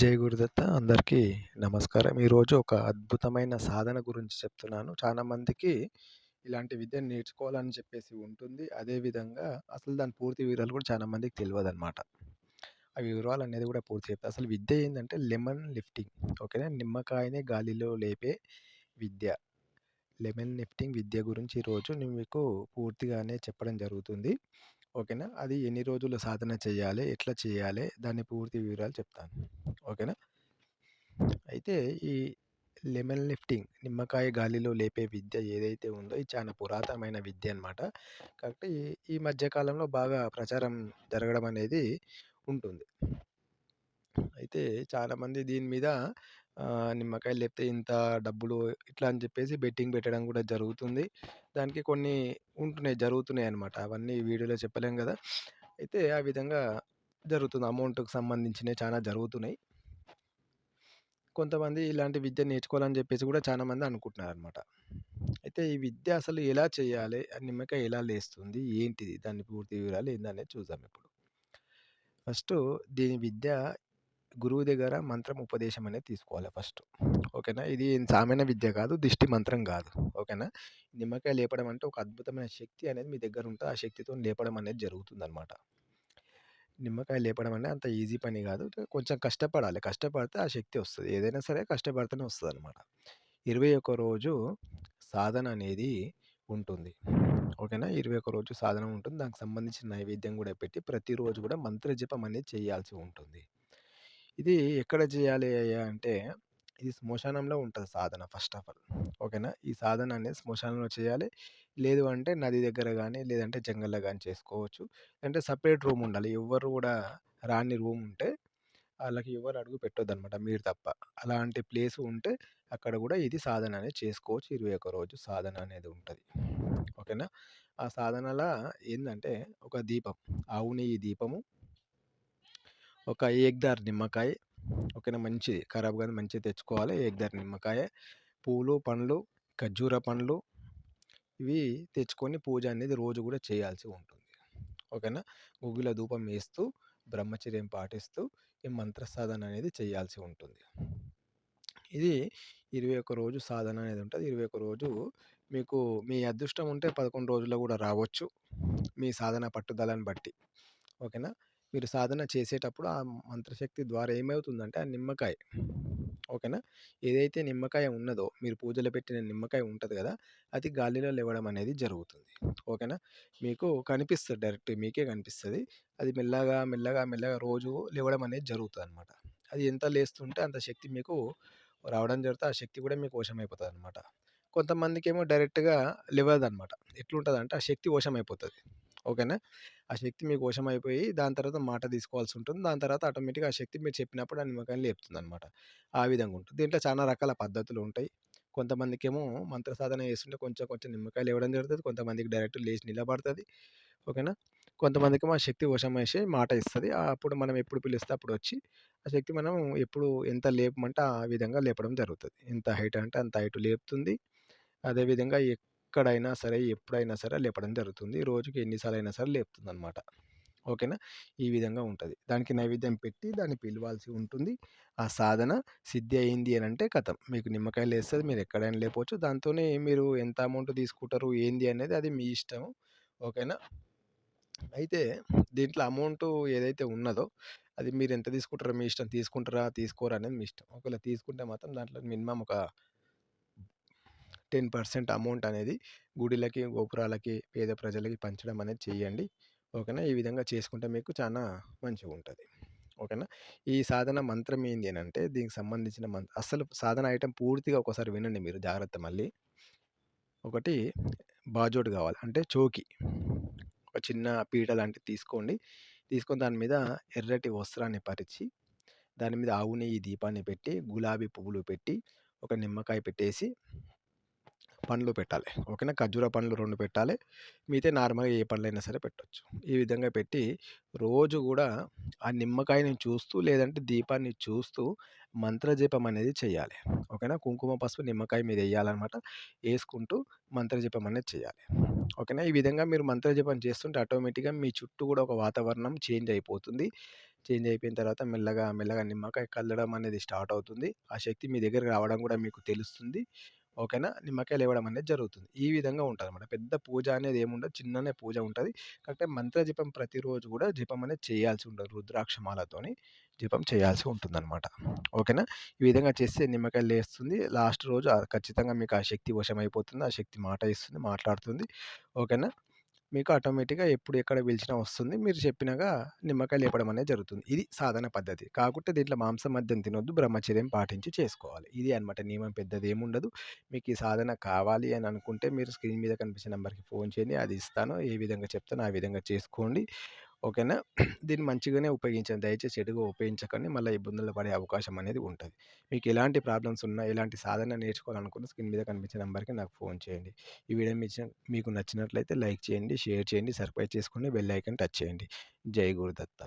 జై గురుదత్త అందరికీ నమస్కారం. ఈరోజు ఒక అద్భుతమైన సాధన గురించి చెప్తున్నాను. చాలామందికి ఇలాంటి విద్యను నేర్చుకోవాలని చెప్పేసి ఉంటుంది. అదే విధంగా అసలు దాని పూర్తి వివరాలు కూడా చాలా మందికి అనమాట ఆ వివరాలు అనేది కూడా పూర్తి చెప్తా. అసలు విద్య ఏంటంటే లెమన్ లిఫ్టింగ్ ఓకేనా. నిమ్మకాయని గాలిలో లేపే విద్య. లెమన్ లిఫ్టింగ్ విద్య గురించి ఈరోజు నేను మీకు పూర్తిగానే చెప్పడం జరుగుతుంది. ఓకేనా. అది ఎన్ని రోజులు సాధన చేయాలి? ఎట్లా చేయాలి? దాని పూర్తి వివరాలు చెప్తాను. ఓకేనా. అయితే ఈ లెమన్ లిఫ్టింగ్ నిమ్మకాయ గాలిలో లేపే విద్య ఏదైతే ఉందో ఇది చాలా పురాతనమైన విద్య అనమాట. కాబట్టి ఈ మధ్యకాలంలో బాగా ప్రచారం జరగడం అనేది ఉంటుంది. అయితే చాలామంది దీని మీద ఆహ్, నిమ్మకాయలు లేపితే ఇంత డబ్బులు ఇట్లా అని చెప్పేసి బెట్టింగ్ పెట్టడం కూడా జరుగుతుంది. దానికి కొన్ని ఉంటున్నాయి, జరుగుతున్నాయన్నమాట. అవన్నీ వీడియోలో చెప్పలేం గదా! అయితే ఆ విధంగా జరుగుతుంది. అమౌంట్‌కి సంబంధించినవి చాలా జరుగుతున్నాయి. కొంతమంది ఇలాంటి విద్య నేర్చుకోవాలని చెప్పేసి కూడా చాలామంది అనుకుంటున్నారు అనమాట అయితే ఈ విద్య అసలు ఎలా చేయాలి? ఆ నిమ్మకాయ ఎలా లేస్తుంది? ఏంటిది? దాని పూర్తి వివరాలు ఏందనేది చూద్దాం ఇప్పుడు. ఫస్టు దీని విద్య గురువు దగ్గర మంత్రం ఉపదేశం అనేది తీసుకోవాలి ఫస్ట్. ఓకేనా. ఇది సామాన్య విద్య కాదు. దిష్టి మంత్రం కాదు. ఓకేనా. నిమ్మకాయ లేపడం అంటే ఒక అద్భుతమైన శక్తి అనేది మీ దగ్గర ఉంటే ఆ శక్తితో లేపడం అనేది జరుగుతుందనమాట. నిమ్మకాయ లేపడం అంటే అంత ఈజీ పని కాదు. కొంచెం కష్టపడాలి. కష్టపడితే ఆ శక్తి వస్తుంది ఏదైనా సరే కష్టపడితేనే వస్తుందనమాట ఇరవై ఒక్క రోజు సాధన అనేది ఉంటుంది. ఓకేనా. 21 రోజు సాధన ఉంటుంది. దానికి సంబంధించిన నైవేద్యం కూడా పెట్టి ప్రతిరోజు కూడా మంత్రజపం అనేది చేయాల్సి ఉంటుంది. ఇది ఎక్కడ చేయాలి అయ్యా అంటే ఇది శ్మశానంలో ఉంటుంది సాధన ఫస్ట్ ఆఫ్ ఆల్. ఓకేనా. ఈ సాధన అనేది శ్మశానంలో చేయాలి. లేదు అంటే నది దగ్గర కానీ లేదంటే జంగల్‌లో కానీ చేసుకోవచ్చు. అంటే సపరేట్ రూమ్ ఉండాలి. ఎవ్వరు కూడా రాని రూమ్ ఉంటే వాళ్ళకి ఎవరు అడుగు పెట్టొద్దనమాట మీరు తప్ప. అలాంటి ప్లేస్ ఉంటే అక్కడ కూడా ఇది సాధన అనేది చేసుకోవచ్చు. 21 రోజు సాధన అనేది ఉంటుంది ఓకేనా. ఆ సాధనలా ఏంటంటే ఒక దీపం, ఆవు నెయ్యి దీపము ఒక ఏగ్దార్ నిమ్మకాయ ఓకేనా. మంచిది ఖరాబ్ కానీ మంచిది తెచ్చుకోవాలి. ఏగ్దార్ నిమ్మకాయ, పూలు, పండ్లు, ఖర్జూర పండ్లు ఇవి తెచ్చుకొని పూజ అనేది రోజు కూడా చేయాల్సి ఉంటుంది. ఓకేనా. గుగ్గిల ధూపం వేస్తూ, బ్రహ్మచర్యం పాటిస్తూ ఈ మంత్ర సాధన అనేది చేయాల్సి ఉంటుంది. ఇది 21 రోజు సాధన అనేది ఉంటుంది ఇరవై ఒక్క రోజు మీకు మీ అదృష్టం ఉంటే 11 రోజుల్లో కూడా రావచ్చు. మీ సాధన పట్టుదలని బట్టి. ఓకేనా. మీరు సాధన చేసేటప్పుడు ఆ మంత్రశక్తి ద్వారా ఏమవుతుందంటే ఆ నిమ్మకాయ ఓకేనా. ఏదైతే నిమ్మకాయ ఉన్నదో మీరు పూజలు పెట్టిన నిమ్మకాయ ఉంటుంది కదా! అది గాలిలో లేవడం అనేది జరుగుతుంది. ఓకేనా. మీకు కనిపిస్తుంది డైరెక్ట్ మీకే కనిపిస్తుంది అది మెల్లగా, మెల్లగా, మెల్లగా రోజు లేవడం అనేది జరుగుతుంది అనమాట అది ఎంత లేస్తుంటే అంత శక్తి మీకు రావడం జరుగుతుంది ఆ శక్తి కూడా మీకు వశమైపోతదనమాట. కొంతమందికేమో డైరెక్ట్‌గా లెవదనమాట. అంటే ఆ శక్తి వశమైపోతది. ఓకేనా. ఆ శక్తి మీకు వశమైపోయి దాని తర్వాత మాట తీసుకోవాల్సి ఉంటుంది. దాని తర్వాత ఆటోమేటిక్‌గా ఆ శక్తి మీరు చెప్పినప్పుడు ఆ నిమ్మకాయని లేపుతుందనమాట. ఆ విధంగా ఉంటుంది. దీంట్లో చాలా రకాల పద్ధతులు ఉంటాయి. కొంతమందికేమో మంత్ర సాధన చేస్తుంటే కొంచెం, కొంచెం నిమ్మకాయ లేవడం జరుగుతది. కొంతమందికి డైరెక్ట్ లేచి నిలబడతది. ఓకేనా. కొంతమందికేమో ఆ శక్తి వశమేసి మాట ఇస్తది. అప్పుడు మనం ఎప్పుడు పిలిస్తే అప్పుడు వచ్చి ఆ శక్తి మనం ఎప్పుడు ఎంత లేపమంటే ఆ విధంగా లేపడం జరుగుతది. ఎంత హైట్ అంటే అంత హైట్ లేపుతుంది. అదే విధంగా ఎక్కడైనా సరే, ఎప్పుడైనా సరే లేపడం జరుగుతుంది. రోజుకి ఎన్నిసార్లు అయినా సరే లేపుతుందనమాట. ఓకేనా. ఈ విధంగా ఉంటుంది దానికి నైవేద్యం పెట్టి దాన్ని పిలవాల్సి ఉంటుంది. ఆ సాధన సిద్ధి అయింది అని అంటే కథం మీకు నిమ్మకాయలు వేస్తుంది మీరు ఎక్కడైనా లేపవచ్చు. దాంతోనే మీరు ఎంత అమౌంట్ తీసుకుంటారు ఏంది అనేది అది మీ ఇష్టం. ఓకేనా. అయితే దీంట్లో అమౌంట్ ఏదైతే ఉన్నదో అది మీరు ఎంత తీసుకుంటారో మీ ఇష్టం. తీసుకుంటారా? తీసుకోరా? అనేది మీ ఇష్టం. ఒకవేళ తీసుకుంటే మాత్రం దాంట్లో మినిమమ్ ఒక 10% అమౌంట్ అనేది గుడిలకి, గోపురాలకి, పేద ప్రజలకి పంచడం అనేది చేయండి. ఓకేనా. ఈ విధంగా చేసుకుంటే మీకు చాలా మంచిగా ఉంటుంది ఓకేనా. ఈ సాధన మంత్రం ఏంది అంటే దీనికి సంబంధించిన మంత్ అసలు సాధన ఐటెం పూర్తిగా ఒకసారి వినండి మీరు జాగ్రత్త మళ్ళీ. ఒకటి బాజోడు కావాలి. అంటే చోకి. ఒక చిన్న పీట లాంటిది తీసుకోండి. తీసుకొని దాని మీద ఎర్రటి వస్త్రాన్ని పరిచి, దాని మీద ఆవు నెయ్యి దీపాన్ని పెట్టి, గులాబీ పువ్వులు పెట్టి, ఒక నిమ్మకాయ పెట్టేసి పండ్లు పెట్టాలి. ఓకేనా. ఖర్జూర పండ్లు రెండు పెట్టాలి. మిగతా నార్మల్‌గా ఏ పండ్లైనా సరే పెట్టొచ్చు. ఈ విధంగా పెట్టి రోజు కూడా ఆ నిమ్మకాయని చూస్తూ లేదంటే దీపాన్ని చూస్తూ మంత్రజపం అనేది చేయాలి. ఓకేనా. కుంకుమ, పసుపు నిమ్మకాయ మీద వేయాలన్నమాట వేసుకుంటూ మంత్రజపం అనేది చేయాలి. ఓకేనా. ఈ విధంగా మీరు మంత్రజపం చేస్తుంటే ఆటోమేటిక్‌గా మీ చుట్టూ కూడా ఒక వాతావరణం చేంజ్ అయిపోతుంది. చేంజ్ అయిపోయిన తర్వాత మెల్లగా, మెల్లగా నిమ్మకాయ కదలడం అనేది స్టార్ట్ అవుతుంది. ఆ శక్తి మీ దగ్గర రావడం కూడా మీకు తెలుస్తుంది. ఓకేనా? నిమ్మకాయలు ఇవ్వడం అనేది జరుగుతుంది. ఈ విధంగా ఉంటుంది అనమాట పెద్ద పూజ అనేది ఏముండదు. చిన్ననే పూజ ఉంటుంది కాకపోతే మంత్ర జపం ప్రతిరోజు కూడా జపం అనేది చేయాల్సి ఉంటుంది రుద్రాక్షమాలతోని జపం చేయాల్సి ఉంటుందనమాట. ఓకేనా? ఈ విధంగా చేస్తే నిమ్మకాయలు లేస్తుంది. లాస్ట్ రోజు ఖచ్చితంగా మీకు ఆ శక్తి వశమైపోతుంది. ఆ శక్తి మాట ఇస్తుంది, మాట్లాడుతుంది. ఓకేనా? మీకు ఆటోమేటిక్‌గా ఎప్పుడు ఎక్కడ పిలిచినా వస్తుంది. మీరు చెప్పినగా నిమ్మకాయలు లేపడం అనేది జరుగుతుంది. ఇది సాధారణ పద్ధతి. కాకుంటే దీంట్లో మాంసం, మద్యం తినొద్దు. బ్రహ్మచర్యం పాటించి చేసుకోవాలి. ఇది అనమాట నియమం పెద్దదేముండదు. మీకు ఈ సాధన కావాలి అని అనుకుంటే మీరు స్క్రీన్ మీద కనిపించే నెంబర్కి ఫోన్ చేయండి. అది ఇస్తాను. ఏ విధంగా చెప్తానో ఆ విధంగా చేసుకోండి. ఓకేనా? దీన్ని మంచిగానే ఉపయోగించండి. దయచేసి చెడుగా ఉపయోగించకండి. మళ్ళీ ఇబ్బందులు పడే అవకాశం అనేది ఉంటుంది మీకు ఎలాంటి ప్రాబ్లమ్స్ ఉన్నా, ఎలాంటి సాధన నేర్చుకోవాలనుకున్న స్క్రీన్ మీద కనిపించే నెంబర్కి నాకు ఫోన్ చేయండి. ఈ వీడియో మీకు నచ్చినట్లయితే లైక్ చేయండి, షేర్ చేయండి, సబ్స్క్రైబ్ చేసుకోండి, బెల్ ఐకన్ టచ్ చేయండి. జై గురుదత్త.